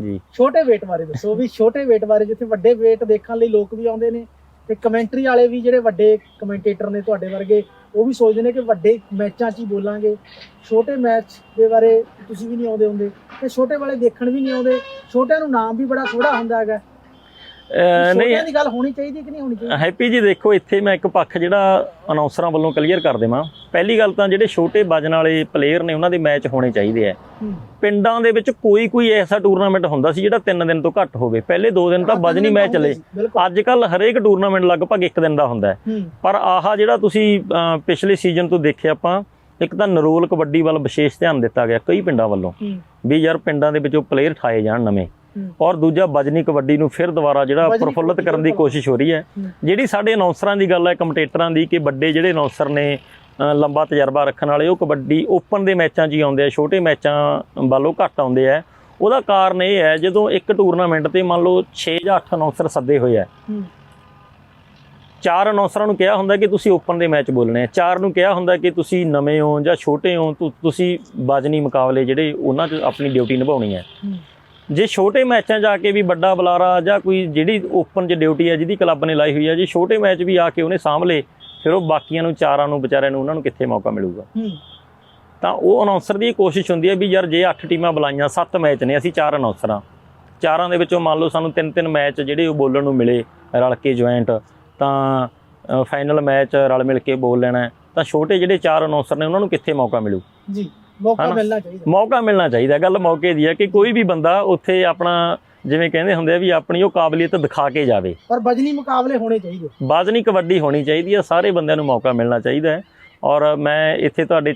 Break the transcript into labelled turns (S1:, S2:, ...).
S1: ਜੀ।
S2: ਛੋਟੇ weight ਬਾਰੇ ਦੱਸੋ ਵੀ ਛੋਟੇ weight ਬਾਰੇ ਜਿੱਥੇ ਵੱਡੇ weight ਦੇਖਣ ਲਈ ਲੋਕ ਵੀ ਆਉਂਦੇ ਨੇ ਤੇ ਕਮੈਂਟਰੀ ਵਾਲੇ ਵੀ ਜਿਹੜੇ ਵੱਡੇ ਕਮੈਂਟੇਟਰ ਨੇ ਤੁਹਾਡੇ ਵਰਗੇ ਉਹ ਵੀ ਸੋਚਦੇ ਨੇ ਕਿ ਵੱਡੇ ਮੈਚਾਂ 'ਚ ਹੀ ਬੋਲਾਂਗੇ। ਛੋਟੇ ਮੈਚ ਦੇ ਬਾਰੇ ਤੁਸੀਂ ਵੀ ਨਹੀਂ ਆਉਂਦੇ ਹੁੰਦੇ ਤੇ ਛੋਟੇ ਵਾਲੇ ਦੇਖਣ ਵੀ ਨਹੀਂ ਆਉਂਦੇ। ਛੋਟਿਆਂ ਨੂੰ ਨਾਮ ਵੀ ਬੜਾ ਥੋੜਾ ਹੁੰਦਾ ਹੈਗਾ।
S1: ਨਹੀਂ
S2: ਛੋਟਿਆਂ ਦੀ ਗੱਲ ਹੋਣੀ ਚਾਹੀਦੀ ਕਿ ਨਹੀਂ ਹੋਣੀ ਚਾਹੀਦੀ?
S1: ਹੈਪੀ ਜੀ ਦੇਖੋ ਇੱਥੇ ਮੈਂ ਇੱਕ ਪੱਖ ਜਿਹੜਾ ਅਨਾਉਂਸਰਾਂ ਵੱਲੋਂ ਕਲੀਅਰ ਕਰ ਦੇਵਾਂ। ਪਹਿਲੀ ਗੱਲ ਤਾਂ ਜਿਹੜੇ ਛੋਟੇ ਵਜਨ ਵਾਲੇ ਪਲੇਅਰ ਨੇ ਉਹਨਾਂ ਦੇ ਮੈਚ ਹੋਣੇ ਚਾਹੀਦੇ ਆ। ਪਿੰਡਾਂ ਦੇ ਵਿੱਚ ਕੋਈ ਕੋਈ ਐਸਾ ਟੂਰਨਾਮੈਂਟ ਹੁੰਦਾ ਸੀ ਜਿਹੜਾ 3 ਦਿਨ ਤੋਂ ਘੱਟ ਹੋਵੇ। ਪਹਿਲੇ 2 ਦਿਨ ਤਾਂ ਵਜਨੀ ਮੈਚ ਚੱਲੇ ਅੱਜ ਕੱਲ ਹਰੇਕ ਟੂਰਨਾਮੈਂਟ ਲਗਭਗ ਇੱਕ ਦਿਨ ਦਾ ਹੁੰਦਾ ਪਰ ਆਹ ਜਿਹੜਾ ਤੁਸੀਂ ਪਿਛਲੇ ਸੀਜ਼ਨ ਤੋਂ ਦੇਖਿਆ ਆਪਾਂ ਇੱਕ ਤਾਂ ਨਰੋਲ ਕਬੱਡੀ ਵੱਲ ਵਿਸ਼ੇਸ਼ ਧਿਆਨ ਦਿੱਤਾ ਗਿਆ ਕਈ ਪਿੰਡਾਂ ਵੱਲੋਂ। ਵੀ ਯਾਰ ਪਿੰਡਾਂ ਦੇ ਵਿੱਚੋਂ ਪਲੇਅਰ ਠਾਏ ਜਾਣ ਨਵੇਂ। ਔਰ ਦੂਜਾ ਵਜਨੀ ਕਬੱਡੀ ਨੂੰ ਫਿਰ ਦੁਬਾਰਾ ਜਿਹੜਾ ਪ੍ਰਫੁੱਲਤ ਕਰਨ ਦੀ। ਕੋਸ਼ਿਸ਼ ਹੋ ਰਹੀ ਹੈ। ਜਿਹੜੀ ਸਾਡੇ ਅਨਾਉਂਸਰਾਂ ਦੀ ਗੱਲ ਹੈ ਕਮੈਂਟੇਟਰਾਂ ਦੀ ਕਿ ਵੱਡੇ ਜਿਹੜੇ ਅਨਾਉਂਸਰ ਨੇ ਲੰਬਾ ਤਜਰਬਾ ਰੱਖਣ ਵਾਲੇ ਉਹ ਕਬੱਡੀ ਓਪਨ ਦੇ ਮੈਚਾਂ 'ਚ ਹੀ ਆਉਂਦੇ ਆ ਛੋਟੇ ਮੈਚਾਂ ਵੱਲੋਂ ਘੱਟ ਆਉਂਦੇ ਆ। ਉਹਦਾ ਕਾਰਨ ਇਹ ਹੈ ਜਦੋਂ ਇੱਕ ਟੂਰਨਾਮੈਂਟ ਤੇ ਮੰਨ ਲਓ 6 ਜਾਂ 8 ਅਨਾਉਂਸਰ ਸੱਦੇ ਹੋਏ ਆ ਚਾਰ ਅਨਾਉਂਸਰਾਂ ਨੂੰ ਕਿਹਾ ਹੁੰਦਾ ਕਿ ਤੁਸੀਂ ਓਪਨ ਦੇ ਮੈਚ ਬੋਲਣੇ ਆ ਚਾਰ ਨੂੰ ਕਿਹਾ ਹੁੰਦਾ ਕਿ ਤੁਸੀਂ ਨਵੇਂ ਹੋ ਜਾਂ ਛੋਟੇ ਹੋ ਤੁਸੀਂ ਬਾਜਨੀ ਮੁਕਾਬਲੇ ਜਿਹੜੇ ਉਹਨਾਂ 'ਚ ਆਪਣੀ ਡਿਊਟੀ ਨਿਭਾਉਣੀ ਹੈ। ਜੇ ਛੋਟੇ ਮੈਚਾਂ ਜਾ ਕੇ ਵੀ ਵੱਡਾ ਬੁਲਾਰਾ ਜਾਂ ਕੋਈ ਜਿਹੜੀ ਓਪਨ 'ਚ ਡਿਊਟੀ ਹੈ ਜਿਹਦੀ ਕਲੱਬ ਨੇ ਲਾਈ ਹੋਈ ਹੈ ਜੇ ਛੋਟੇ ਮੈਚ ਵੀ ਆ ਕੇ ਉਹਨੇ ਸਾਂਭ ਲਏ ਫਿਰ ਉਹ ਬਾਕੀਆਂ ਨੂੰ ਚਾਰਾਂ ਨੂੰ ਵਿਚਾਰਿਆਂ ਨੂੰ ਉਹਨਾਂ ਨੂੰ ਕਿੱਥੇ ਮੌਕਾ ਮਿਲੂਗਾ? ਤਾਂ ਉਹ ਅਨਾਉਂਸਰ ਦੀ ਕੋਸ਼ਿਸ਼ ਹੁੰਦੀ ਹੈ ਵੀ ਯਾਰ ਜੇ 8 ਟੀਮਾਂ ਬੁਲਾਈਆਂ 7 ਮੈਚ ਨੇ ਅਸੀਂ ਚਾਰ ਅਨਾਉਂਸਰਾਂ ਚਾਰਾਂ ਦੇ ਵਿੱਚੋਂ ਮੰਨ ਲਓ ਸਾਨੂੰ ਤਿੰਨ ਤਿੰਨ ਮੈਚ ਜਿਹੜੇ ਉਹ ਬੋਲਣ ਨੂੰ ਮਿਲੇ ਰਲ ਕੇ ਜੁਆਇੰਟ ਤਾਂ ਫਾਈਨਲ ਮੈਚ ਰਲ ਮਿਲ ਕੇ ਬੋਲ ਲੈਣਾ। ਤਾਂ ਛੋਟੇ ਜਿਹੜੇ ਚਾਰ ਅਨਾਉਂਸਰ ਨੇ ਉਹਨਾਂ ਨੂੰ ਕਿੱਥੇ ਮੌਕਾ ਮਿਲੂ?
S2: ਜੀ ਮੌਕਾ? ਮਿਲਣਾ ਚਾਹੀਦਾ।
S1: ਮੌਕਾ ਮਿਲਣਾ ਚਾਹੀਦਾ। ਗੱਲ ਮੌਕੇ ਦੀ ਹੈ ਕਿ ਕੋਈ ਵੀ ਬੰਦਾ ਉੱਥੇ ਆਪਣਾ ਜਿਵੇਂ ਕਹਿੰਦੇ ਹੁੰਦੇ ਆ ਵੀ ਆਪਣੀ ਉਹ ਕਾਬਲੀਅਤ ਦਿਖਾ ਕੇ ਜਾਵੇ।
S2: ਪਰ ਬਜਨੀ ਮੁਕਾਬਲੇ ਹੋਣੇ ਚਾਹੀਦੇ।
S1: ਬਾਜ਼ਨੀ ਕਬੱਡੀ ਹੋਣੀ ਚਾਹੀਦੀ ਹੈ ਸਾਰੇ ਬੰਦਿਆਂ ਨੂੰ ਮੌਕਾ ਮਿਲਣਾ ਚਾਹੀਦਾ ਹੈ। ਔਰ ਮੈਂ ਇੱਥੇ ਤੁਹਾਡੇ